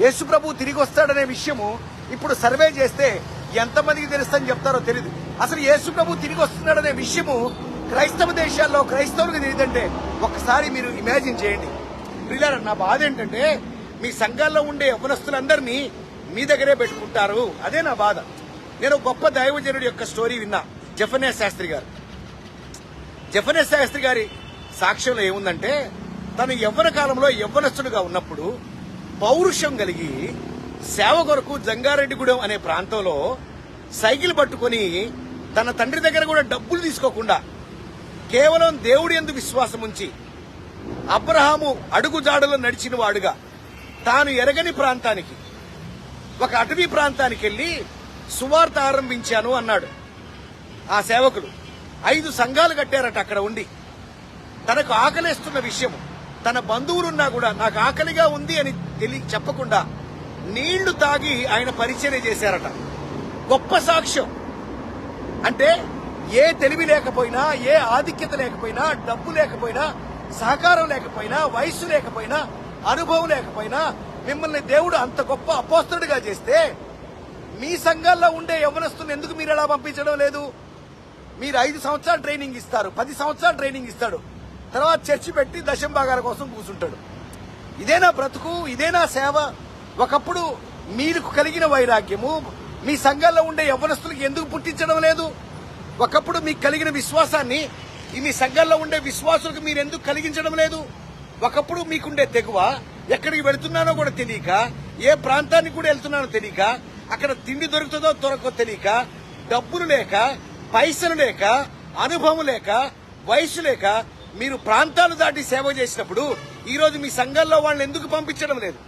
యేసుప్రభు తిరిగి వస్తాడనే విషయము ఇప్పుడు సర్వే చేస్తే ఎంతమందికి తెలుస్తని చెప్తారో తెలియదు అసలు యేసుప్రభు తిరిగి వస్తున్నాడనే విషయము క్రైస్తవ దేశాల్లో క్రైస్తవులకు తెలియదంటే ఒక్కసారి మీరు ఇమాజిన్ చేయండి. ప్రియులారా నా బాధ ఏంటంటే మీ సంఘాల్లో ఉండే యవనస్తులందరినీ మీ దగ్గరే పెట్టుకుంటారు. అదే నా బాధ. నేను గొప్ప దైవజనుడి యొక్క స్టోరీ విన్నా. జఫనే శాస్త్రి గారు. జఫనే శాస్త్రి గారి సాక్ష్యంలో ఏముందంటే తను యవ్వన కాలంలో యవ్వనస్తుడుగా ఉన్నప్పుడు పౌరుషం కలిగి సేవ కొరకు జంగారెడ్డిగూడెం అనే ప్రాంతంలో సైకిల్ పట్టుకొని తన తండ్రి దగ్గర కూడా డబ్బులు తీసుకోకుండా కేవలం దేవుడి ఎందు విశ్వాసం ఉంచి అబ్రహాము అడుగుజాడలో నడిచిన వాడుగా తాను ఎరగని ప్రాంతానికి ఒక అటవీ ప్రాంతానికి వెళ్ళి సువార్త ఆరంభించాను అన్నాడు ఆ సేవకులు ఐదు సంఘాలు కట్టారట అక్కడ ఉండి. తనకు ఆకలేస్తున్న విషయము తన బంధువులున్నా కూడా నాకు ఆకలిగా ఉంది అని తెలి చెప్పకుండా నీళ్ళు తాగి ఆయన పరిచయం చేశారట. గొప్ప సాక్ష్యం. అంటే ఏ తెలివి లేకపోయినా ఏ ఆధిక్యత లేకపోయినా డబ్బు లేకపోయినా సహకారం లేకపోయినా వయస్సు లేకపోయినా అనుభవం లేకపోయినా మిమ్మల్ని దేవుడు అంత గొప్ప అపోస్తుడిగా చేస్తే మీ సంఘాల్లో ఉండే యవనస్తుని ఎందుకు మీరు ఎలా పంపించడం లేదు? మీరు ఐదు సంవత్సరాలు ట్రైనింగ్ ఇస్తారు పది సంవత్సరాలు ట్రైనింగ్ ఇస్తాడు. తర్వాత చర్చి పెట్టి దశం భాగాల కోసం కూర్చుంటాడు ఇదేనా బ్రతుకు ఇదేనా సేవ. ఒకప్పుడు మీకు కలిగిన వైరాగ్యము మీ సంఘాల్లో ఉండే యవ్వనస్తులకు ఎందుకు పుట్టించడం లేదు? ఒకప్పుడు మీకు కలిగిన విశ్వాసాన్ని మీ సంఘాల్లో ఉండే విశ్వాసులకు మీరు ఎందుకు కలిగించడం లేదు? ఒకప్పుడు మీకుండే తెగువ ఎక్కడికి వెళుతున్నానో కూడా తెలియక ఏ ప్రాంతానికి కూడా వెళ్తున్నానో తెలియక అక్కడ తిండి దొరుకుతుందో దొరకదో తెలియక డబ్బులు లేక పైసలు లేక అనుభవం లేక వయసు లేక మీరు ప్రాంతాలు దాటి సేవ చేసినప్పుడు ఈరోజు మీ సంఘాల్లో వాళ్ళని ఎందుకు పంపించడం లేదు?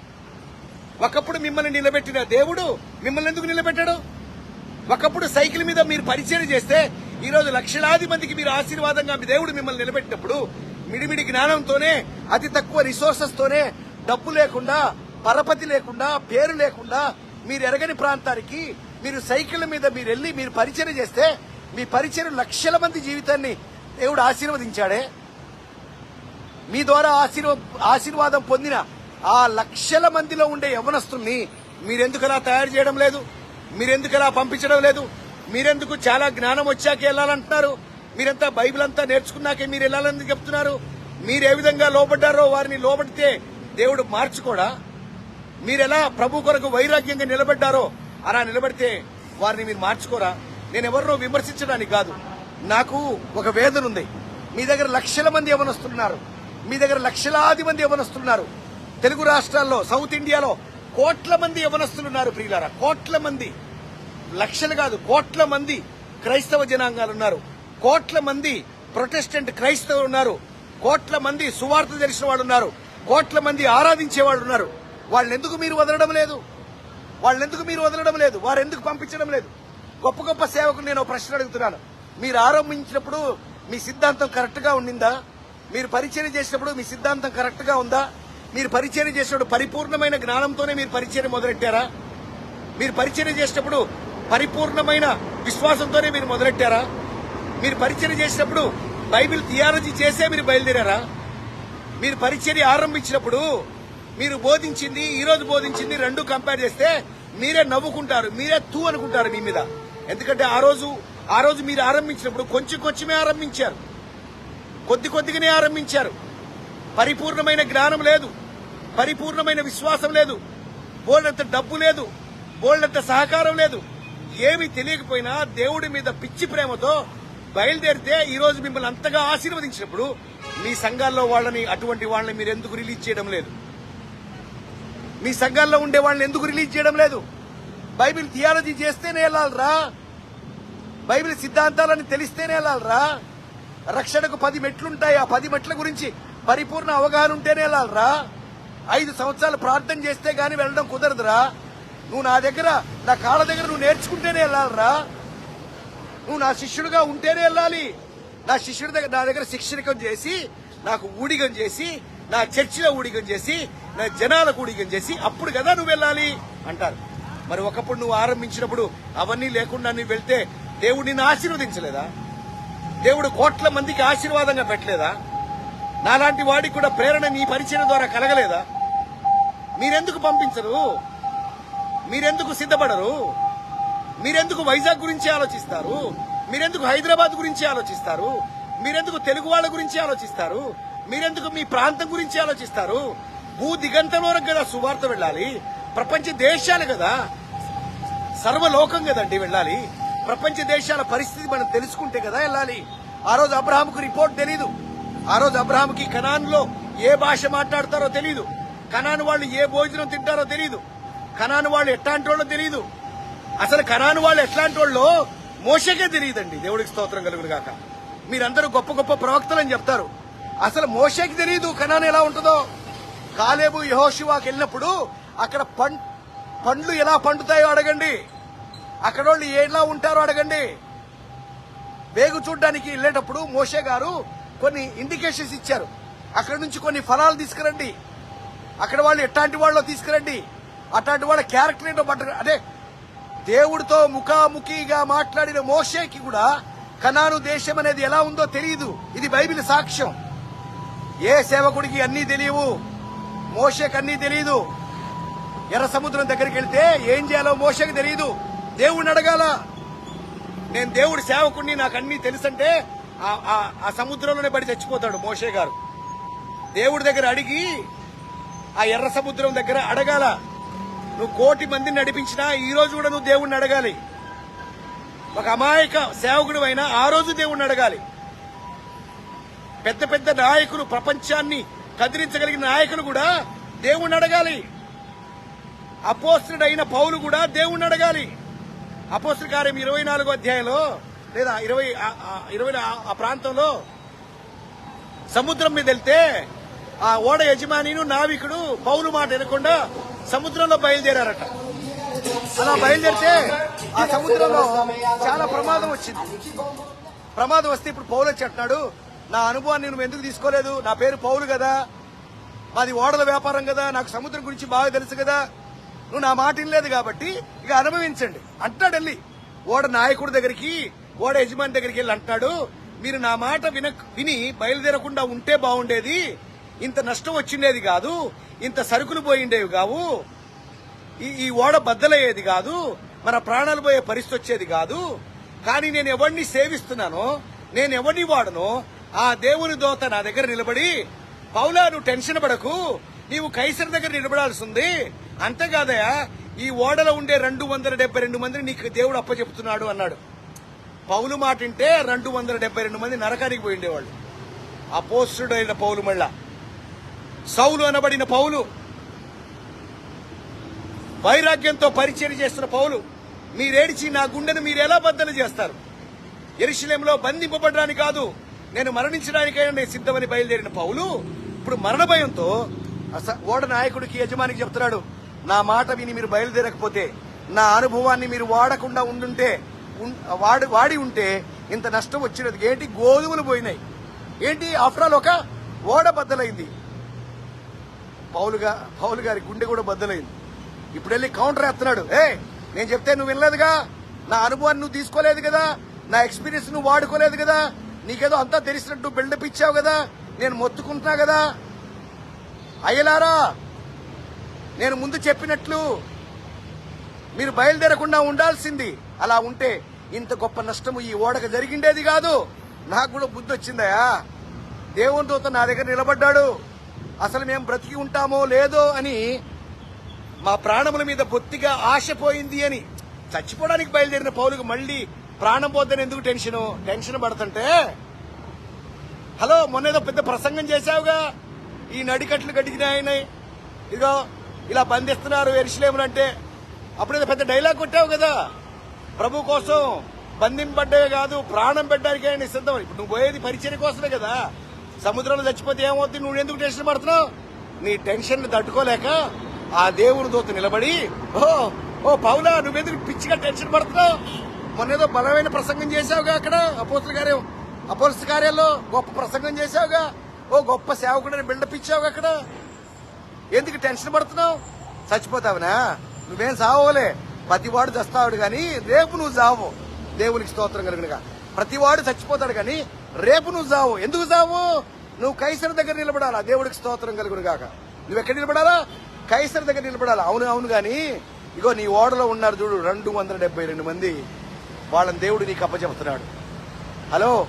ఒకప్పుడు మిమ్మల్ని నిలబెట్టిన దేవుడు మిమ్మల్ని ఎందుకు నిలబెట్టాడు? ఒకప్పుడు సైకిల్ మీద మీరు పరిచయం చేస్తే ఈరోజు లక్షలాది మందికి మీరు ఆశీర్వాదంగా మీ దేవుడు మిమ్మల్ని నిలబెట్టినప్పుడు మిడిమిడి జ్ఞానంతోనే అతి తక్కువ రిసోర్సెస్ తోనే డబ్బు లేకుండా పరపతి లేకుండా పేరు లేకుండా మీరు ఎరగని ప్రాంతానికి మీరు సైకిల్ మీద మీరు వెళ్ళి మీరు పరిచయం చేస్తే మీ పరిచయం లక్షల మంది జీవితాన్ని దేవుడు ఆశీర్వదించాడే. మీ ద్వారా ఆశీర్వ ఆశీర్వాదం పొందిన ఆ లక్షల మందిలో ఉండే యవనస్తుల్ని మీరెందుకు అలా తయారు చేయడం లేదు? మీరెందుకు అలా పంపించడం లేదు? మీరెందుకు చాలా జ్ఞానం వచ్చాక వెళ్ళాలంటున్నారు? మీరంతా బైబిల్ అంతా నేర్చుకున్నాకే మీరు వెళ్ళాలని చెప్తున్నారు? మీరు ఏ విధంగా లోబడ్డారో వారిని లోబడితే దేవుడు మార్చుకోడా? మీరెలా ప్రభు కొరకు వైరాగ్యంగా నిలబడ్డారో అలా నిలబడితే వారిని మీరు మార్చుకోరా? నేను ఎవరినో విమర్శించడానికి కాదు. నాకు ఒక వేదన ఉంది మీ దగ్గర లక్షల మంది యవనస్తున్నారు మీ దగ్గర లక్షలాది మంది యవనస్తులున్నారు తెలుగు రాష్ట్రాల్లో సౌత్ ఇండియాలో కోట్ల మంది యవనస్తులున్నారు ప్రియులారా కోట్ల మంది. లక్షలు కాదు కోట్ల మంది క్రైస్తవ జనాంగాలు ఉన్నారు కోట్ల మంది ప్రొటెస్టెంట్ క్రైస్తవులు ఉన్నారు కోట్ల మంది సువార్త తెలిసిన వాళ్ళు ఉన్నారు కోట్ల మంది ఆరాధించే వాళ్ళు ఉన్నారు వాళ్ళని ఎందుకు మీరు వదలడం లేదు? వాళ్ళని ఎందుకు మీరు వదలడం లేదు? వారు ఎందుకు పంపించడం లేదు? గొప్ప గొప్ప సేవకు నేను ఒక ప్రశ్న అడుగుతున్నాను. మీరు ఆరంభించినప్పుడు మీ సిద్ధాంతం కరెక్ట్గా ఉండిందా? మీరు పరిచయం చేసినప్పుడు మీ సిద్ధాంతం కరెక్ట్గా ఉందా? మీరు పరిచయం చేసినప్పుడు పరిపూర్ణమైన జ్ఞానంతోనే మీరు పరిచయం మొదలెట్టారా? మీరు పరిచయం చేసినప్పుడు పరిపూర్ణమైన విశ్వాసంతోనే మీరు మొదలెట్టారా? మీరు పరిచయం చేసినప్పుడు బైబిల్ థియాలజీ చేసే మీరు బయలుదేరారా? మీరు పరిచర్య ఆరంభించినప్పుడు మీరు బోధించింది ఈ రోజు బోధించింది రెండు కంపేర్ చేస్తే మీరే నవ్వుకుంటారు మీరే తూ అనుకుంటారు మీ మీద. ఎందుకంటే ఆ రోజు ఆ రోజు మీరు ఆరంభించినప్పుడు కొంచెం కొంచెమే ఆరంభించారు. కొద్ది కొద్దిగానే ఆరంభించారు. పరిపూర్ణమైన జ్ఞానం లేదు. పరిపూర్ణమైన విశ్వాసం లేదు. బోల్డంత డబ్బు లేదు. బోల్డంత సహకారం లేదు. ఏమి తెలియకపోయినా దేవుడి మీద పిచ్చి ప్రేమతో బయలుదేరితే ఈ రోజు మిమ్మల్ని అంతగా ఆశీర్వదించినప్పుడు మీ సంఘాల్లో వాళ్ళని అటువంటి వాళ్ళని మీరు ఎందుకు రిలీజ్ చేయడం లేదు? మీ సంఘాల్లో ఉండే వాళ్ళని ఎందుకు రిలీజ్ చేయడం లేదు? బైబిల్ థియాలజీ చేస్తేనే వెళ్ళాలరా? బైబిల్ సిద్ధాంతాలని తెలిస్తేనే వెళ్ళాలరా? రక్షణకు పది మెట్లుంటాయి. ఆ పది మెట్ల గురించి పరిపూర్ణ అవగాహన ఉంటేనే వెళ్ళాలరా. ఐదు సంవత్సరాలు ప్రార్థన చేస్తే గాని వెళ్ళడం కుదరదురా. నువ్వు నా దగ్గర నా కాళ్ళ దగ్గర నువ్వు నేర్చుకుంటేనే వెళ్ళాలరా. నువ్వు నా శిష్యుడిగా ఉంటేనే వెళ్ళాలి. నా శిష్యుడి దగ్గర నా దగ్గర శిక్షణికం చేసి నాకు ఊడిగం చేసి నా చర్చిలో ఊడిగం చేసి నా జనాలకు ఊడిగం చేసి అప్పుడు కదా నువ్వు వెళ్ళాలి అంటారు. మరి ఒకప్పుడు నువ్వు ఆరంభించినప్పుడు అవన్నీ లేకుండా నువ్వు వెళ్తే దేవుడు నిన్ను ఆశీర్వదించలేదా? దేవుడు కోట్ల మందికి ఆశీర్వాదంగా పెట్టలేదా? నాలాంటి వాడికి కూడా ప్రేరణ నీ పరిచయం ద్వారా కలగలేదా? మీరెందుకు పంపించరు? మీరెందుకు సిద్ధపడరు? మీరెందుకు వైజాగ్ గురించి ఆలోచిస్తారు? మీరెందుకు హైదరాబాద్ గురించి ఆలోచిస్తారు? మీరెందుకు తెలుగు వాళ్ళ గురించి ఆలోచిస్తారు? మీరెందుకు మీ ప్రాంతం గురించి ఆలోచిస్తారు? భూ దిగంతంలో కదా సువార్త వెళ్ళాలి. ప్రపంచ దేశాలు కదా సర్వలోకం కదండి వెళ్ళాలి. ప్రపంచ దేశాల పరిస్థితి మనం తెలుసుకుంటే కదా వెళ్ళాలి ఆ రోజు అబ్రహాంకు రిపోర్ట్ తెలీదు. ఆ రోజు అబ్రహాంకి కనాన్లో ఏ భాష మాట్లాడతారో తెలీదు. కనాన్ వాళ్ళు ఏ భోజనం తింటారో తెలీదు. కనాన్ వాళ్ళు ఎట్లాంటి వాళ్ళో తెలీదు. అసలు కనాన్ వాళ్ళు ఎట్లాంటి వాళ్ళో మోసకే తెలియదండి దేవుడికి స్తోత్రం కలుగును గాక. మీరందరూ గొప్ప గొప్ప ప్రవక్తలని చెప్తారు. అసలు మోషకి తెలియదు కనాన్ ఎలా ఉంటుందో. కాలేబు యహోశివాకి వెళ్ళినప్పుడు అక్కడ పండ్లు ఎలా పండుతాయో అడగండి. అక్కడ వాళ్ళు ఎలా ఉంటారో అడగండి. వేగు చూడ్డానికి వెళ్ళేటప్పుడు మోషే గారు కొన్ని ఇండికేషన్స్ ఇచ్చారు. అక్కడ నుంచి కొన్ని ఫలాలు తీసుకురండి. అక్కడ వాళ్ళు ఎట్లాంటి వాళ్ళు తీసుకురండి. అట్లాంటి వాళ్ళ క్యారెక్టర్ ఏంటో పట్ట అదే దేవుడితో ముఖాముఖిగా మాట్లాడిన మోషేకి కూడా కనాను దేశం అనేది ఎలా ఉందో తెలియదు. ఇది బైబిల్ సాక్ష్యం. ఏ సేవకుడికి అన్నీ తెలియవు. మోషేకి అన్నీ తెలియదు. ఎర్ర సముద్రం దగ్గరికి వెళ్తే ఏం చేయాలో మోషకి తెలియదు. దేవుడిని అడగాల. నేను దేవుడి సేవకుడిని నాకు అన్ని తెలుసంటే ఆ- ఆ- సముద్రంలోనే పడి చచ్చిపోతాడు మోషే గారు. దేవుడి దగ్గర అడిగి ఆ ఎర్ర సముద్రం దగ్గర అడగాల. నువ్వు కోటి మందిని నడిపించినా ఈ రోజు కూడా నువ్వు దేవుణ్ణి అడగాలి. ఒక అమాయక సేవకుడు అయినా ఆ రోజు దేవుణ్ణి అడగాలి. పెద్ద పెద్ద నాయకులు ప్రపంచాన్ని కదిలించగలిగిన నాయకులు కూడా దేవుణ్ణి అడగాలి. అపోస్టుడైన పౌలు కూడా దేవుణ్ణి అడగాలి. అపోస్తుల కార్యం ఇరవై నాలుగో అధ్యాయంలో లేదా ఇరవై ఇరవై ఆ- ఆ ప్రాంతంలో సముద్రం మీద వెళ్తే ఆ ఓడ యజమానిను నావికుడు పౌలు మాట వినకుండా సముద్రంలో బయలుదేరారట. అలా బయలుదేరితే ఆ సముద్రంలో చాలా ప్రమాదం వచ్చింది. ప్రమాదం వస్తే ఇప్పుడు పౌలు వచ్చి అంటున్నాడు నా అనుభవాన్ని నువ్వు ఎందుకు తీసుకోలేదు? నా పేరు పౌలు కదా. మాది ఓడల వ్యాపారం కదా. నాకు సముద్రం గురించి బాగా తెలుసు కదా. నువ్వు నా మాట వినలేదు కాబట్టి ఇక అనుభవించండి. అంటాడు వెళ్ళి. ఓడ నాయకుడి దగ్గరికి ఓడ యజమాని దగ్గరికి వెళ్ళి అంటాడు మీరు నా మాట విన విని బయలుదేరకుండా ఉంటే బాగుండేది. ఇంత నష్టం వచ్చిండేది కాదు ఇంత సరుకులు పోయిండేవి కావు. ఈ ఈ ఓడ బద్దలయ్యేది కాదు మన ప్రాణాలు పోయే పరిస్థితి వచ్చేది కాదు. కానీ నేను ఎవరిని సేవిస్తున్నానో నేను ఎవరిని వాడనో ఆ దేవుని దోత నా దగ్గర నిలబడి పౌలా నువ్వు టెన్షన్ పడకు. నీవు కైసర్ దగ్గర నిలబడాల్సింది. అంతేకాదయా ఈ ఓడలో ఉండే రెండు వందల డెబ్బై రెండు మందిని నీకు దేవుడు అప్పచెప్తున్నాడు అన్నాడు. పౌలు మాటింటే రెండు వందల డెబ్బై రెండు మంది నరకానికి పోయిండేవాళ్ళు అపోస్తుడైన పౌలు మళ్ళా. సౌలు అనబడిన పౌలు. వైరాగ్యంతో పరిచయం చేస్తున్న పౌలు. మీరేడిచి నా గుండెను మీరు ఎలా బద్దలు చేస్తారు? ఎరుశలేంలో బంధింపబడడానికి కాదు. నేను మరణించడానికైనా నేను సిద్ధమని బయలుదేరిన పౌలు. ఇప్పుడు మరణ భయంతో ఓడ నాయకుడికి యజమానికి చెప్తున్నాడు నా మాట విని మీరు బయలుదేరకపోతే నా అనుభవాన్ని మీరు వాడకుండా ఉండుంటే వాడి వాడి ఉంటే ఇంత నష్టం వచ్చినది. ఏంటి? గోధుమలు పోయినాయి. ఏంటి? ఆఫ్టర్ ఆల్ ఒక ఓడ బద్దలైంది. పౌలుగా పౌలు గారి గుండె కూడా బద్దలైంది. ఇప్పుడు వెళ్ళి కౌంటర్ వేస్తున్నాడు. ఏ నేను చెప్తే నువ్వు వినలేదుగా? నా అనుభవాన్ని నువ్వు తీసుకోలేదు కదా? నా ఎక్స్పీరియన్స్ నువ్వు వాడుకోలేదు కదా? నీకేదో అంతా తెలిసినట్టు బిల్డప్ ఇచ్చావు కదా? నేను మొత్తుకుంటున్నా కదా? అయ్యలారా నేను ముందు చెప్పినట్లు మీరు బయలుదేరకుండా ఉండాల్సింది అలా ఉంటే ఇంత గొప్ప నష్టము ఈ ఓడకు జరిగిండేది కాదు. నాకు కూడా బుద్ధి వచ్చిందయా దేవుని దూత నా దగ్గర నిలబడ్డాడు. అసలు మేము బ్రతికి ఉంటామో లేదో అని మా ప్రాణముల మీద బొత్తిగా ఆశపోయింది అని. చచ్చిపోవడానికి బయలుదేరిన పౌలుకు మళ్ళీ ప్రాణం పోద్దని ఎందుకు టెన్షన్? టెన్షన్ పడుతుంటే? హలో మొన్నేదో పెద్ద ప్రసంగం చేశావుగా. ఈ నడికట్లు గడిగినాయని. ఇదిగో ఇలా బంధిస్తున్నారు ఎరుసలేములు అంటే అప్పుడేదో పెద్ద డైలాగ్ కొట్టావు కదా. ప్రభు కోసం బంధింపడ్డే కాదు ప్రాణం పెట్టడానికి ఆయన సిద్ధం ఇప్పుడు నువ్వు పోయేది పరిచయం కోసమే కదా. సముద్రంలో చచ్చిపోతే ఏమవుతుంది నువ్వు ఎందుకు టెన్షన్ పడుతున్నావు? నీ టెన్షన్ తట్టుకోలేక ఆ దేవుని దోత నిలబడి ఓ ఓ పౌలా నువ్వెందుకు పిచ్చిగా టెన్షన్ పడుతున్నావు? మొన్నేదో బలమైన ప్రసంగం చేశావుగా అక్కడ అపోస్తుల కార్యం అపోస్తుల కార్యాల్లో గొప్ప ప్రసంగం చేశావుగా. ఓ గొప్ప సేవకుడని బిల్డప్ ఇచ్చావు అక్కడ. ఎందుకు టెన్షన్ పడుతున్నావు? చచ్చిపోతావునా? నువ్వేం సావోలే. ప్రతివాడు చస్తావుడు గాని రేపు నువ్వు చావు దేవునికి స్తోత్రం కలుగునుగా. ప్రతివాడు చచ్చిపోతాడు గాని రేపు నువ్వు చావు ఎందుకు చావు నువ్వు కైసర దగ్గర నిలబడాలా? దేవుడికి స్తోత్రం కలుగునుగాక. నువ్వు ఎక్కడ నిలబడాలా? కైసర్ దగ్గర నిలబడాలి? అవును అవును కానీ ఇగో నీ ఓడలో ఉన్నారు చూడు రెండు వందల డెబ్బై రెండు మంది. వాళ్ళని దేవుడు నీకు అప్పచెప్తున్నాడు హలో?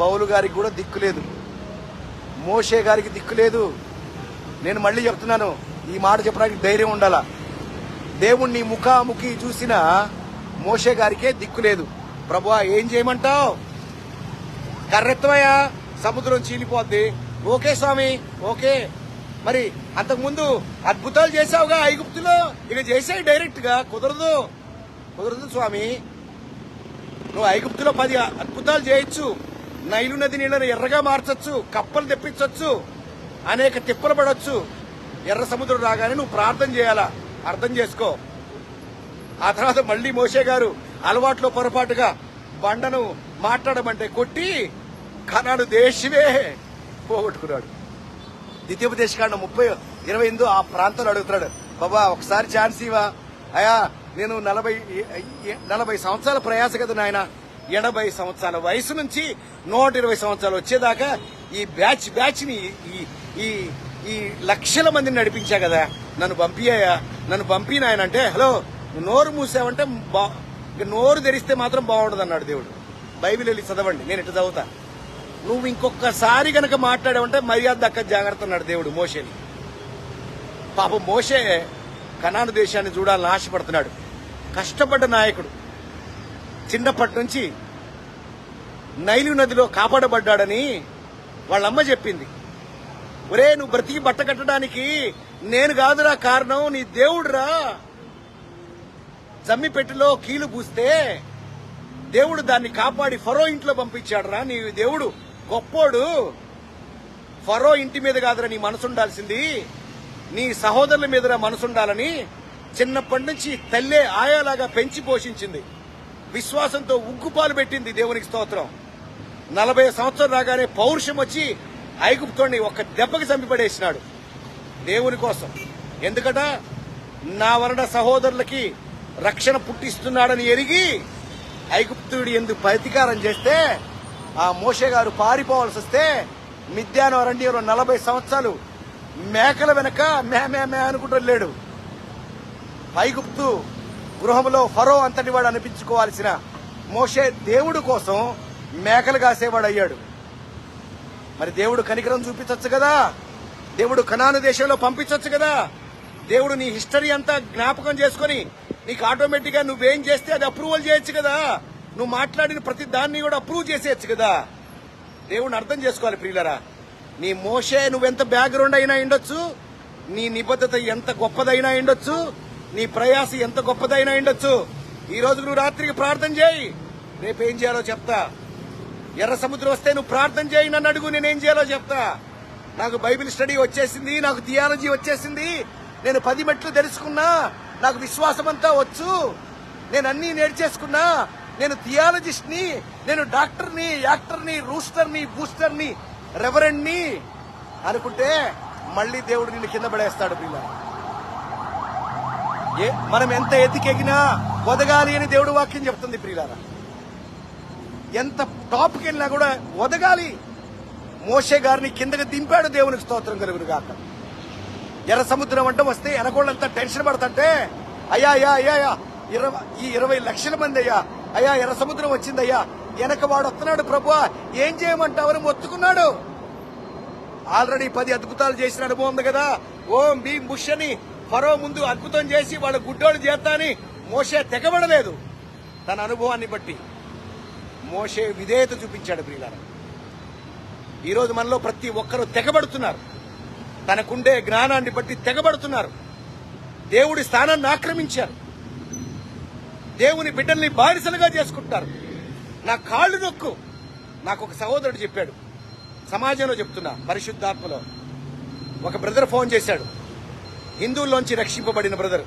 పౌలు గారికి కూడా దిక్కు లేదు. మోషే గారికి దిక్కు లేదు. నేను మళ్ళీ చెప్తున్నాను ఈ మాట చెప్పడానికి ధైర్యం ఉండాల? దేవుణ్ణి ముఖాముఖి చూసిన మోషే గారికే దిక్కు లేదు. ప్రభువా ఏం చేయమంటావు? కర్రెత్తమయ్యా సముద్రం చీలిపోద్ది. ఓకే స్వామి ఓకే. మరి అంతకుముందు అద్భుతాలు చేసావుగా ఐగుప్తులో. ఇక చేసే డైరెక్ట్గా కుదరదు. కుదరదు స్వామి. నువ్వు ఐగుప్తులో పది అద్భుతాలు చేయొచ్చు. నైలు నది నీళ్ళను ఎర్రగా మార్చొచ్చు కప్పలు తెప్పించొచ్చు అనేక తిప్పలు పడొచ్చు. ఎర్ర సముద్రం రాగానే నువ్వు ప్రార్థన చేయాలా? అర్థం చేసుకో. ఆ తర్వాత మళ్ళీ మోషే గారు అలవాట్లో పొరపాటుగా బండను మాట్లాడమంటే కొట్టి కనాడు దేశమే పోగొట్టుకున్నాడు. ద్వితీయోపదేశకాండ ముప్పై ఇరవై ఎనిమిది ఆ ప్రాంతంలో అడుగుతున్నాడు బాబా ఒకసారి ఛాన్స్ ఇవా అయా నేను నలభై నలభై సంవత్సరాల ప్రయాస కదా నాయన. ఎనభై సంవత్సరాల వయసు నుంచి నూట ఇరవై సంవత్సరాలు వచ్చేదాకా ఈ బ్యాచ్ బ్యాచ్ని ఈ ఈ ఈ లక్షల మందిని నడిపించా కదా. నన్ను పంపియ్యా నన్ను పంపినాయనంటే హలో నువ్వు నోరు మూసావంటే బా నోరు తెరిస్తే మాత్రం బాగుండదు అన్నాడు దేవుడు. బైబిల్ వెళ్ళి చదవండి నేను ఇటు చదువుతా. నువ్వు ఇంకొకసారి గనక మాట్లాడావంటే మర్యాద దక్క జాగ్రత్త అన్నాడు దేవుడు మోషేని. పాపం మోషే కనాను దేశాన్ని చూడాలని ఆశపడుతున్నాడు. కష్టపడ్డ నాయకుడు. చిన్నప్పటి నుంచి నైలు నదిలో కాపాడబడ్డాడని వాళ్ళమ్మ చెప్పింది. ఒరే నువ్వు బ్రతికి బట్ట కట్టడానికి నేను కాదురా కారణం నీ దేవుడురా. జమ్మిపెట్టిలో కీలు పూస్తే దేవుడు దాన్ని కాపాడి ఫరో ఇంట్లో పంపించాడురా. నీ దేవుడు గొప్పోడు. ఫరో ఇంటి మీద కాదురా నీ మనసు ఉండాల్సింది నీ సహోదరుల మీదరా మనసుండాలని చిన్నప్పటి నుంచి తల్లే ఆయాలాగా పెంచి పోషించింది. విశ్వాసంతో ఉగ్గుపాలు పెట్టింది దేవునికి స్తోత్రం. నలభై సంవత్సరం రాగానే పౌరుషం వచ్చి ఐగుప్తోని ఒక దెబ్బకి చంపిపడేసినాడు దేవుని కోసం. ఎందుకట? నా వలన సహోదరులకి రక్షణ పుట్టిస్తున్నాడని ఎరిగి ఐగుప్తుడి ఎందుకు ప్రతీకారం చేస్తే ఆ మోషే గారు పారిపోవాల్సి వస్తే మిద్యాను అరణ్యంలో నలభై సంవత్సరాలు మేకల వెనక మే మే మే అనుకుంటూ లేడు. ఐగుప్తు గృహంలో ఫరో అంతటి వాడు అనిపించుకోవాల్సిన మోషే దేవుడు కోసం మేకలు కాసేవాడు అయ్యాడు మరి దేవుడు కనికరం చూపించవచ్చు కదా? దేవుడు కనాను దేశంలో పంపించవచ్చు కదా? దేవుడు నీ హిస్టరీ అంతా జ్ఞాపకం చేసుకొని నీకు ఆటోమేటిక్గా నువ్వేం చేస్తే అది అప్రూవల్ చేయొచ్చు కదా? నువ్వు మాట్లాడిన ప్రతి దాన్ని కూడా అప్రూవ్ చేసేయచ్చు కదా? దేవుడిని అర్థం చేసుకోవాలి ప్రియులరా. నీ మోషే నువ్వెంత బ్యాక్గ్రౌండ్ అయినా ఉండొచ్చు నీ నిబద్ధత ఎంత గొప్పదైనా ఉండొచ్చు నీ ప్రయాస ఎంత గొప్పదైనా ఉండొచ్చు. ఈ రోజు నువ్వు రాత్రికి ప్రార్థన చేయి. రేపు ఏం చేయాలో చెప్తా. ఎర్ర సముద్రం వస్తే నువ్వు ప్రార్థన చేయి నన్ను అడుగు నేనేం చేయాలో చెప్తా. నాకు బైబిల్ స్టడీ వచ్చేసింది నాకు థియాలజీ వచ్చేసింది. నేను పది మెట్లు తెలుసుకున్నా నాకు విశ్వాసం అంతా వచ్చు. నేను అన్ని నేర్చేసుకున్నా నేను థియాలజిస్ట్ని నేను డాక్టర్ని యాక్టర్ని రూస్టర్ని బూస్టర్ని రెవరెండ్ని అనుకుంటే మళ్ళీ దేవుడు నిన్ను కింద పడేస్తాడు పిల్ల. మనం ఎంత ఎతికెగినా వదగాలి అని దేవుడు వాక్యం చెప్తుంది ప్రియులారా. ఎంత టాప్కి వెళ్ళినా కూడా వదగాలి మోషే గారిని కిందకి దింపాడు దేవునికి స్తోత్రం కలుగురు గాక ఎర్ర సముద్రం అంటే వస్తే ఎనకోళ్ళంతా టెన్షన్ పడతంటే అయ్యా అయ్యా అయ్యా అయ్యా ఇరవై ఈ ఇరవై లక్షల మంది అయ్యా అయ్యా ఎర్ర సముద్రం వచ్చిందయ్యా వెనక వాడు వస్తున్నాడు ప్రభు ఏం చేయమంటావని మొత్తుకున్నాడు. ఆల్రెడీ పది అద్భుతాలు చేసిన అనుభవం ఉంది కదా. ఓం భీం బుష్ అని ఫరో ముందు అద్భుతం చేసి వాళ్ళ గుడ్డోడు చేస్తా మోషే తెగబడలేదు. తన అనుభవాన్ని బట్టి మోషే విధేయత చూపించాడు ప్రియులారా. ఈరోజు మనలో ప్రతి ఒక్కరూ తెగబడుతున్నారు. తనకుండే జ్ఞానాన్ని బట్టి తెగబడుతున్నారు. దేవుడి స్థానాన్ని ఆక్రమించారు. దేవుని బిడ్డల్ని బానిసలుగా చేసుకుంటారు. నా కాళ్ళు నొక్కు నాకు ఒక సహోదరుడు చెప్పాడు. సమాజంలో చెప్తున్నా పరిశుద్ధాత్మలో. ఒక బ్రదర్ ఫోన్ చేశాడు. హిందువుల్లోంచి రక్షింపబడిన బ్రదర్.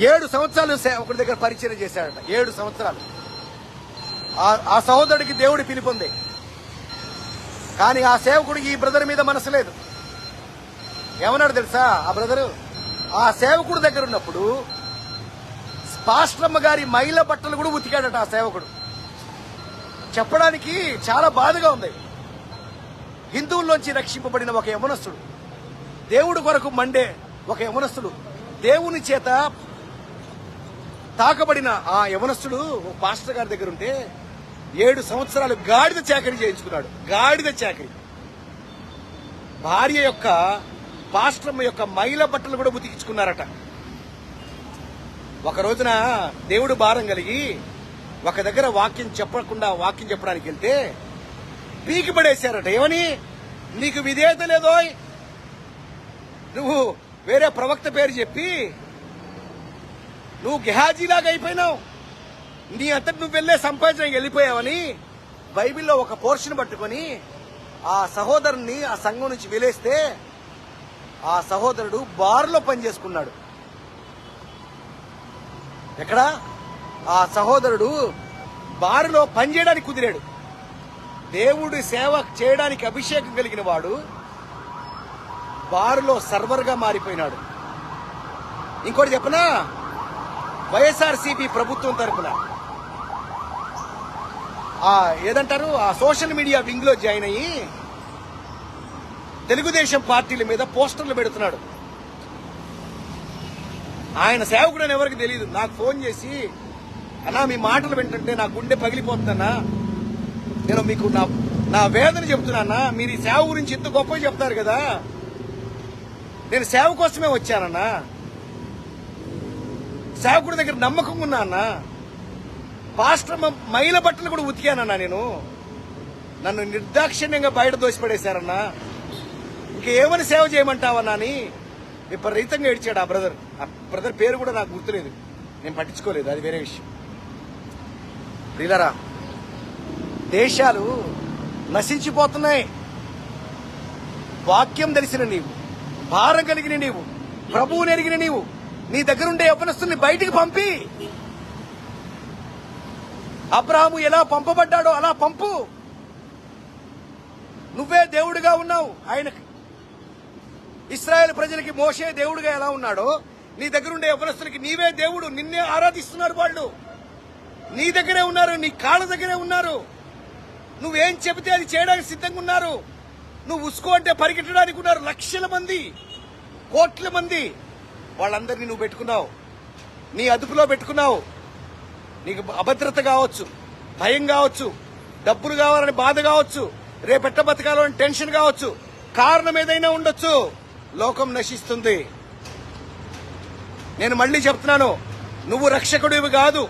ఏడు సంవత్సరాలు ఒకరి దగ్గర పరిచయం చేశాడట. ఏడు సంవత్సరాలు. ఆ- ఆ సహోదరుడికి దేవుడి పిలుపుంది. కానీ ఆ సేవకుడికి ఈ బ్రదర్ మీద మనసు లేదు. ఏమన్నాడు తెలుసా? ఆ బ్రదరు ఆ సేవకుడు దగ్గర ఉన్నప్పుడు పాస్ట్రమ్మ గారి మైల బట్టలు కూడా ఉతికాడట ఆ సేవకుడు. చెప్పడానికి చాలా బాధగా ఉంది. హిందువుల్లోంచి రక్షింపబడిన ఒక యమనస్తుడు దేవుడు కొరకు మండే ఒక యవనస్తుడు. దేవుని చేత తాకబడిన ఆ యవనస్తుడు ఒక పాస్టర్ గారి దగ్గర ఉంటే ఏడు సంవత్సరాలు గాడిద చాకరీ చేయించుకున్నాడు. గాడిద చాకరీ. భార్య యొక్క పాస్ట్రమ్మ యొక్క మైల బట్టలు కూడా ఉతికించుకున్నారట. ఒక రోజున దేవుడు భారం కలిగి ఒక దగ్గర వాక్యం చెప్పకుండా వాక్యం చెప్పడానికి వెళ్తే పీకి పడేశారట ఏమని? నీకు విధేయత లేదోయ్. నువ్వు వేరే ప్రవక్త పేరు చెప్పి నువ్వు గెహాజీలాగా అయిపోయినావు. నీ అంతటి నువ్వు వెళ్ళే సంపాదన వెళ్ళిపోయావని బైబిల్లో ఒక పోర్షన్ పట్టుకొని ఆ సహోదరుని ఆ సంఘం నుంచి వెలేస్తే ఆ సహోదరుడు బార్లో పనిచేసుకున్నాడు. ఎక్కడ? ఆ సహోదరుడు బారులో పనిచేయడానికి కుదిరాడు. దేవుడి సేవ చేయడానికి అభిషేకం కలిగిన వాడు బారులో సర్వర్గా మారిపోయినాడు. ఇంకోటి చెప్పనా? వైఎస్ఆర్సీపీ ప్రభుత్వం తరపున. ఆ ఏదంటారు? ఆ సోషల్ మీడియా వింగ్లో జాయిన్ అయ్యి తెలుగుదేశం పార్టీల మీద పోస్టర్లు పెడుతున్నాడు. ఆయన సేవకుడు అని ఎవరికి తెలియదు నాకు ఫోన్ చేసి అన్నా మీ మాటలు వింటుంటే నా గుండె పగిలిపోతుందన్నా. నేను మీకు నా నా వేదన చెప్తున్నానా? మీరు ఈ సేవ గురించి ఎంత గొప్పగా చెప్తారు కదా. నేను సేవ కోసమే వచ్చానన్నా. సేవకుడి దగ్గర నమ్మకం ఉన్నా అన్న. పాస్టర్ మైల బట్టలు కూడా ఉతికానన్నా నేను. నన్ను నిర్దాక్షిణ్యంగా బయట దోసిపడేశారన్నా. ఇంకేమని సేవ చేయమంటావన్నా అని విపరీతంగా ఏడ్చాడు ఆ బ్రదర్. ఆ బ్రదర్ పేరు కూడా నాకు గుర్తులేదు. నేను పట్టించుకోలేదు. అది వేరే విషయం. ప్రియులరా దేశాలు నశించిపోతున్నాయి. వాక్యం తెలిసిన నీవు. భారం కలిగిన నీవు ప్రభువుని ఎరిగిన నీవు నీ దగ్గరుండే యవనస్తుల్ని బయటికి పంపి. అబ్రహాము ఎలా పంపబడ్డాడో అలా పంపు. నువ్వే దేవుడిగా ఉన్నావు. ఆయనకి ఇస్రాయేల్ ప్రజలకి మోసే దేవుడిగా ఎలా ఉన్నాడో నీ దగ్గరుండే యవనస్తులకి నీవే దేవుడు నిన్నే ఆరాధిస్తున్నారు వాళ్ళు. నీ దగ్గరే ఉన్నారు నీ కాళ్ళ దగ్గరే ఉన్నారు. నువ్వేం చెబితే అది చేయడానికి సిద్ధంగా ఉన్నారు. నువ్వు ఉసుకో అంటే పరిగెట్టడానికి ఉన్నారు లక్షల మంది కోట్ల మంది. వాళ్ళందరినీ నువ్వు పెట్టుకున్నావు. నీ అదుపులో పెట్టుకున్నావు. నీకు అభద్రత కావచ్చు భయం కావచ్చు డబ్బులు కావాలని బాధ కావచ్చు రేపెట్ట బతకాలని టెన్షన్ కావచ్చు. కారణం ఏదైనా ఉండొచ్చు. లోకం నశిస్తుంది. నేను మళ్ళీ చెప్తున్నాను నువ్వు రక్షకుడివి కాదు.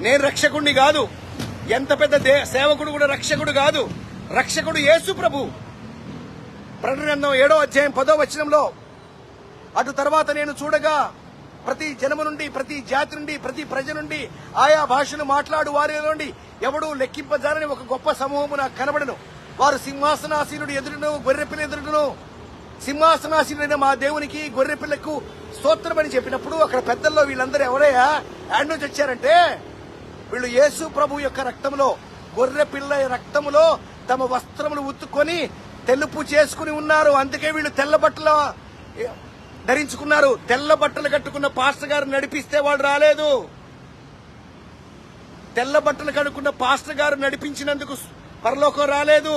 నేను రక్షకుడిని కాదు. ఎంత పెద్ద దే- సేవకుడు కూడా రక్షకుడు కాదు. రక్షకుడు యేసు ప్రభు. ప్రకటన ఏడో అధ్యాయం పదో వచనంలో అటు తర్వాత నేను చూడగా ప్రతి జనము నుండి ప్రతి జాతి నుండి ప్రతి ప్రజ నుండి ఆయా భాషను మాట్లాడు వారి నుండి ఎవడూ లెక్కింపజారని ఒక గొప్ప సమూహము నాకు కనబడను. వారు సింహాసనాసీనుడు ఎదురును గొర్రెపిల్ల ఎదురును. సింహాసనాసీనుడైన మా దేవునికి గొర్రెపిల్లకు స్తోత్రమని చెప్పినప్పుడు అక్కడ పెద్దల్లో వీళ్ళందరూ ఎవరయ్యా? యాడ్ నుంచి వచ్చారంటే వీళ్ళు యేసు ప్రభు యొక్క రక్తములో గొర్రెపిల్ల రక్తములో తమ వస్త్రములు ఉత్తుకొని తెలుపు చేసుకుని ఉన్నారు. అందుకే వీళ్ళు తెల్ల బట్టలు ధరించుకున్నారు. తెల్ల బట్టలు కట్టుకున్న పాస్టర్ గారు నడిపిస్తే వాళ్ళు రాలేదు. తెల్ల బట్టలు కట్టుకున్న పాస్టర్ గారు నడిపించినందుకు పరలోకం రాలేదు.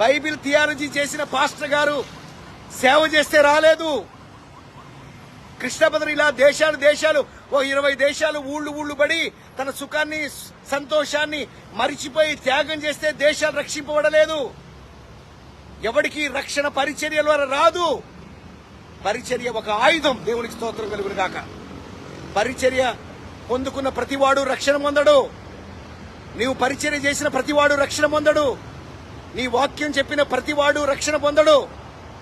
బైబిల్ థియాలజీ చేసిన పాస్టర్ గారు సేవ చేస్తే రాలేదు. కృష్ణభద్ర ఇలా దేశాలు దేశాలు ఓ ఇరవై దేశాలు ఊళ్ళు ఊళ్ళు పడి తన సుఖాన్ని సంతోషాన్ని మరిచిపోయి త్యాగం చేస్తే దేశాలు రక్షింపబడలేదు. ఎవడికి రక్షణ పరిచర్య ద్వారా రాదు. పరిచర్య ఒక ఆయుధం. దేవునికి స్తోత్రం కలుగును గాక పరిచర్య పొందుకున్న ప్రతివాడు రక్షణ పొందడు. నీవు పరిచర్య చేసిన ప్రతివాడు రక్షణ పొందడు. నీ వాక్యం చెప్పిన ప్రతివాడు రక్షణ పొందడు.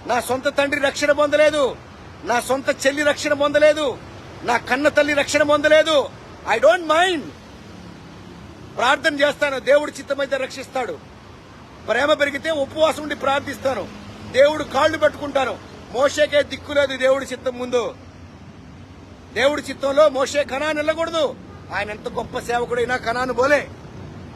నా సొంత తండ్రి రక్షణ పొందలేదు. నా సొంత చెల్లి రక్షణ పొందలేదు. నా కన్న తల్లి రక్షణ పొందలేదు. I don't mind. ప్రార్థన చేస్తాను. దేవుడు చిత్తమైతే రక్షిస్తాడు. ప్రేమ పెరిగితే ఉపవాసం ఉండి ప్రార్థిస్తాను దేవుడు కాళ్ళు పెట్టుకుంటాను మోషేకే దిక్కు లేదు దేవుడి చిత్తం ముందు. దేవుడి చిత్తంలో మోషే కణాన్ని వెళ్ళకూడదు. ఆయన ఎంత గొప్ప సేవకుడైనా కణాను బోలే.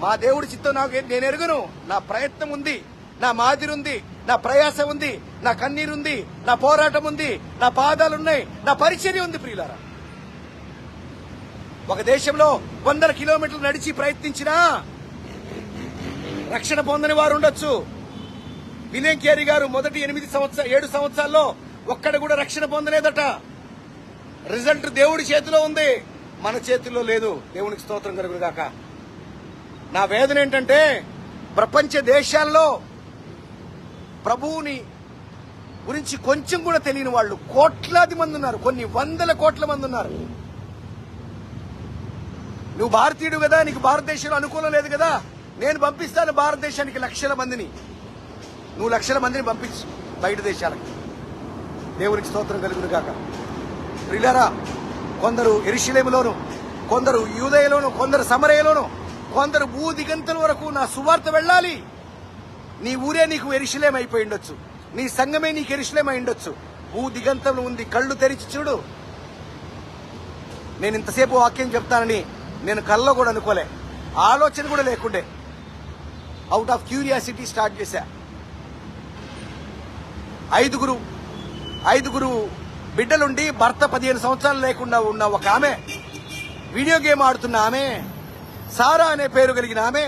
మా దేవుడి చిత్తం నాకు నేను ఎరుగును. నా ప్రయత్నం ఉంది. నా మాదిరి ఉంది. నా ప్రయాస ఉంది. నా కన్నీరు ఉంది. నా పోరాటం ఉంది. నా పాదాలున్నాయి నా పరిచర్య ఉంది ప్రియులారా. ఒక దేశంలో వందల కిలోమీటర్లు నడిచి ప్రయత్నించినా రక్షణ పొందని వారు ఉండొచ్చు. విలియం కేరీ గారు మొదటి ఎనిమిది సంవత్సర ఏడు సంవత్సరాల్లో ఒక్కడ కూడా రక్షణ పొందలేదట. రిజల్ట్ దేవుడి చేతిలో ఉంది. మన చేతిలో లేదు. దేవునికి స్తోత్రం కలుగురుగాక నా వేదన ఏంటంటే ప్రపంచ దేశాల్లో ప్రభువుని గురించి కొంచెం కూడా తెలియని వాళ్ళు కోట్లాది మంది ఉన్నారు. కొన్ని వందల కోట్ల మంది ఉన్నారు. నువ్వు భారతీయుడు కదా నీకు భారతదేశంలో అనుకూలం లేదు కదా? నేను పంపిస్తాను భారతదేశానికి లక్షల మందిని. నువ్వు లక్షల మందిని పంపించు బయట దేశాలకు. దేవునికి స్తోత్రం కలుగును కాక ప్రిలరా కొందరు ఎరిశిలేములోను కొందరు యూదయలోను కొందరు సమరయలోను కొందరు భూ దిగంతల వరకు నా సువార్త వెళ్ళాలి. నీ ఊరే నీకు ఎరిశిలేం అయిపోయి ఉండొచ్చు. నీ సంఘమే నీకు ఎరిశిలేం అయి ఉండొచ్చు. భూ దిగంతం ఉంది కళ్ళు తెరిచి చూడు. నేను ఇంతసేపు వాక్యం చెప్తానని నేను కల్లో కూడా అనుకోలే. ఆలోచన కూడా లేకుండే. అవుట్ ఆఫ్ క్యూరియాసిటీ స్టార్ట్ చేశా. ఐదుగురు ఐదుగురు బిడ్డలుండి భర్త పదిహేను సంవత్సరాలు లేకుండా ఉన్న ఒక ఆమె వీడియో గేమ్ ఆడుతున్న ఆమె సారా అనే పేరు కలిగిన ఆమె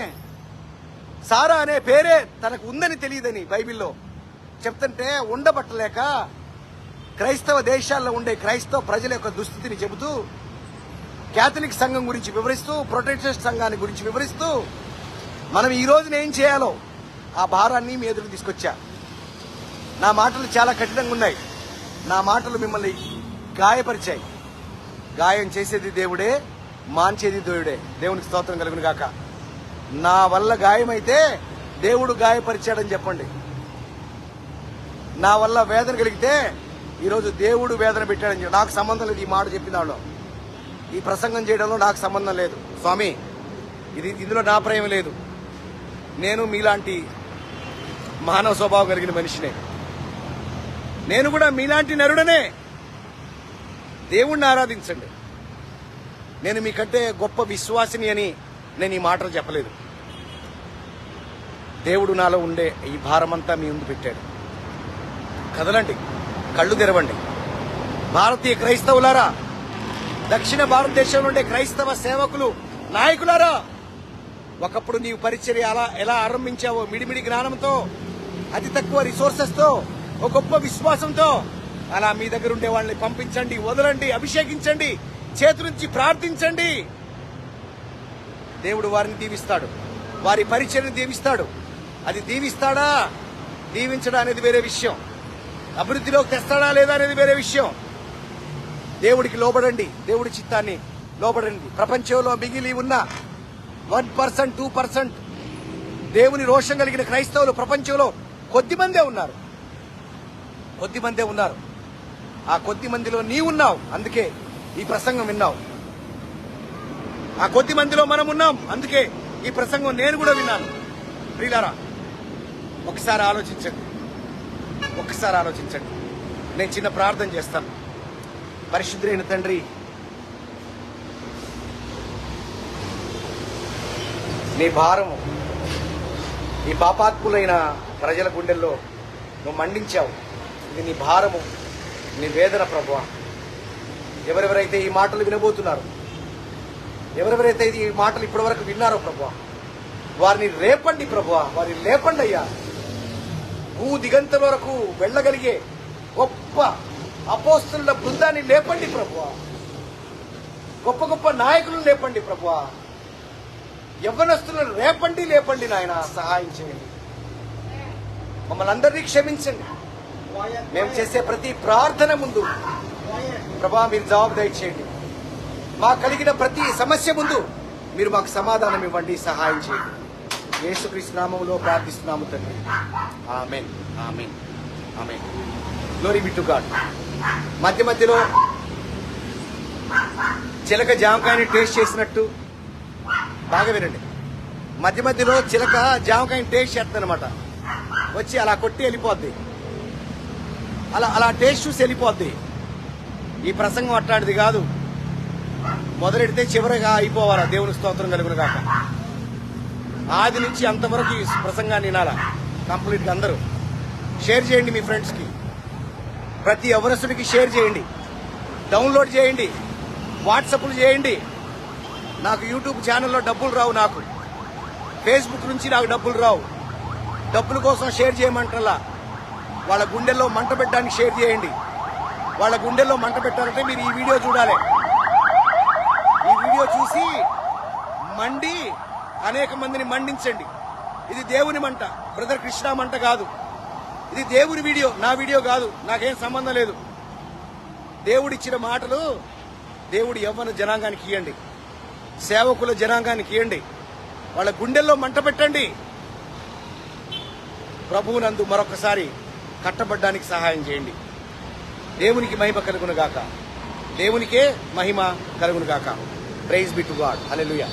సారా అనే పేరే తనకు ఉందని తెలియదని బైబిల్లో చెప్తుంటే ఉండబట్టలేక క్రైస్తవ దేశాల్లో ఉండే క్రైస్తవ ప్రజల యొక్క దుస్థితిని చెబుతూ కేథలిక్ సంఘం గురించి వివరిస్తూ ప్రొటెస్టెంట్ సంఘాన్ని గురించి వివరిస్తూ మనం ఈ రోజున ఏం చేయాలో ఆ భారాన్ని మీ ఎదురు తీసుకొచ్చా. నా మాటలు చాలా కఠినంగా ఉన్నాయి. నా మాటలు మిమ్మల్ని గాయపరిచాయి. గాయం చేసేది దేవుడే మాంచేది దేవుడే దేవునికి స్తోత్రం కలుగును గాక. నా వల్ల గాయమైతే దేవుడు గాయపరిచాడని చెప్పండి. నా వల్ల వేదన కలిగితే ఈరోజు దేవుడు వేదన పెట్టాడని చెప్పి నాకు సంబంధం లేదు ఈ మాట చెప్పిన వాళ్ళు ఈ ప్రసంగం చేయడంలో నాకు సంబంధం లేదు. స్వామి ఇది ఇందులో నా ప్రేమ లేదు. నేను మీలాంటి మానవ స్వభావం కలిగిన మనిషినే. నేను కూడా మీలాంటి నరుడనే. దేవుణ్ణి ఆరాధించండి. నేను మీకంటే గొప్ప విశ్వాసిని అని నేను ఈ మాటలు చెప్పలేదు. దేవుడు నాలో ఉండే ఈ భారమంతా మీ ముందు పెట్టాడు. కదలండి కళ్ళు తెరవండి. భారతీయ క్రైస్తవులారా దక్షిణ భారతదేశంలో ఉండే క్రైస్తవ సేవకులు నాయకులారా ఒకప్పుడు నీవు పరిచర్య అలా ఎలా ఆరంభించావో మిడిమిడి జ్ఞానంతో అతి తక్కువ రిసోర్సెస్తో ఒక గొప్ప విశ్వాసంతో అలా మీ దగ్గర ఉండే వాళ్ళని పంపించండి వదలండి అభిషేకించండి చేతి నుంచి ప్రార్థించండి. దేవుడు వారిని దీవిస్తాడు. వారి పరిచయను దీవిస్తాడు. అది దీవిస్తాడా? దీవించడం అనేది వేరే విషయం. అభివృద్ధిలోకి తెస్తాడా లేదా అనేది వేరే విషయం. దేవుడికి లోబడండి. దేవుడి చిత్తాన్ని లోబడండి. ప్రపంచంలో మిగిలి ఉన్న వన్ పర్సెంట్ టూ పర్సెంట్. దేవుని రోషం కలిగిన క్రైస్తవులు ప్రపంచంలో కొద్ది మందే ఉన్నారు. కొద్ది మందే ఉన్నారు. ఆ కొద్ది మందిలో నీ ఉన్నావు అందుకే ఈ ప్రసంగం విన్నావు. ఆ కొద్ది మందిలో మనం ఉన్నాం అందుకే ఈ ప్రసంగం నేను కూడా విన్నాను. ప్రియులారా ఒకసారి ఆలోచించండి. ఒకసారి ఆలోచించండి. నేను చిన్న ప్రార్థన చేస్తాను. పరిశుద్ధులైన తండ్రి నీ భారము ఈ పాపాత్ములైన ప్రజల గుండెల్లో నువ్వు మండించావు. ఇది నీ భారము నీ వేదన ప్రభు ఎవరెవరైతే ఈ మాటలు వినబోతున్నారు ఎవరెవరైతే ఈ మాటలు ఇప్పటివరకు విన్నారో ప్రభు వారిని రేపండి ప్రభు వారిని లేపండి అయ్యా. భూ దిగంతల వరకు వెళ్ళగలిగే గొప్ప అపోస్తుల బృందాన్ని లేపండి ప్రభు గొప్ప గొప్ప నాయకులను లేపండి ప్రభు యవ్వనస్తులను రేపండి లేపండి నాయన సహాయం చేయండి. మమ్మల్ని అందరినీ క్షమించండి. మేము చేసే ప్రతి ప్రార్థన ముందు ప్రభా మీరు జవాబు దయచేయండి మాకు కలిగిన ప్రతి సమస్య ముందు మీరు మాకు సమాధానం ఇవ్వండి సహాయం చేయండి. యేసుక్రీస్తు నామంలో ప్రార్థిస్తున్నాము తండ్రి. Amen. Amen. Amen. Glory be to God మధ్య మధ్యలో చిలక జామకాయని టేస్ట్ చేసినట్టు బాగా వినండి. మధ్య మధ్యలో చిలక జామకాయని టేస్ట్ చేస్తుంది అనమాట వచ్చి అలా కొట్టి వెళ్ళిపోద్ది. అలా అలా టేస్ట్ చూసి వెళ్ళిపోద్ది. ఈ ప్రసంగం అట్లాంటిది కాదు. మొదలెడితే చివరిగా అయిపోవాలా? దేవుని స్తోత్రం కలుగును కాక ఆది నుంచి అంతవరకు ఈ ప్రసంగాన్ని వినాలా? కంప్లీట్ అందరూ. షేర్ చేయండి మీ ఫ్రెండ్స్కి. ప్రతి ఎవరస్తుడికి షేర్ చేయండి. డౌన్లోడ్ చేయండి. వాట్సాప్లు చేయండి. నాకు యూట్యూబ్ ఛానల్లో డబ్బులు రావు నాకు. ఫేస్బుక్ నుంచి నాకు డబ్బులు రావు. డబ్బుల కోసం షేర్ చేయమంటారా? వాళ్ళ గుండెల్లో మంట పెట్టడానికి షేర్ చేయండి. వాళ్ళ గుండెల్లో మంట పెట్టాలంటే మీరు ఈ వీడియో చూడాలి. ఈ వీడియో చూసి మండి అనేక మందిని మండించండి. ఇది దేవుని మంట బ్రదర్ కృష్ణ మంట కాదు. ఇది దేవుని వీడియో నా వీడియో కాదు. నాకేం సంబంధం లేదు. దేవుడిచ్చిన మాటలు దేవుడు యవ్వన జనాంగానికి ఇవ్వండి సేవకుల జనాంగానికి ఇవ్వండి వాళ్ళ గుండెల్లో మంట పెట్టండి. ప్రభువునందు మరొకసారి కట్టబడ్డానికి సహాయం చేయండి. దేవునికి మహిమ కలుగునుగాక. దేవునికే మహిమ కలుగునుగాక. Praise be to God hallelujah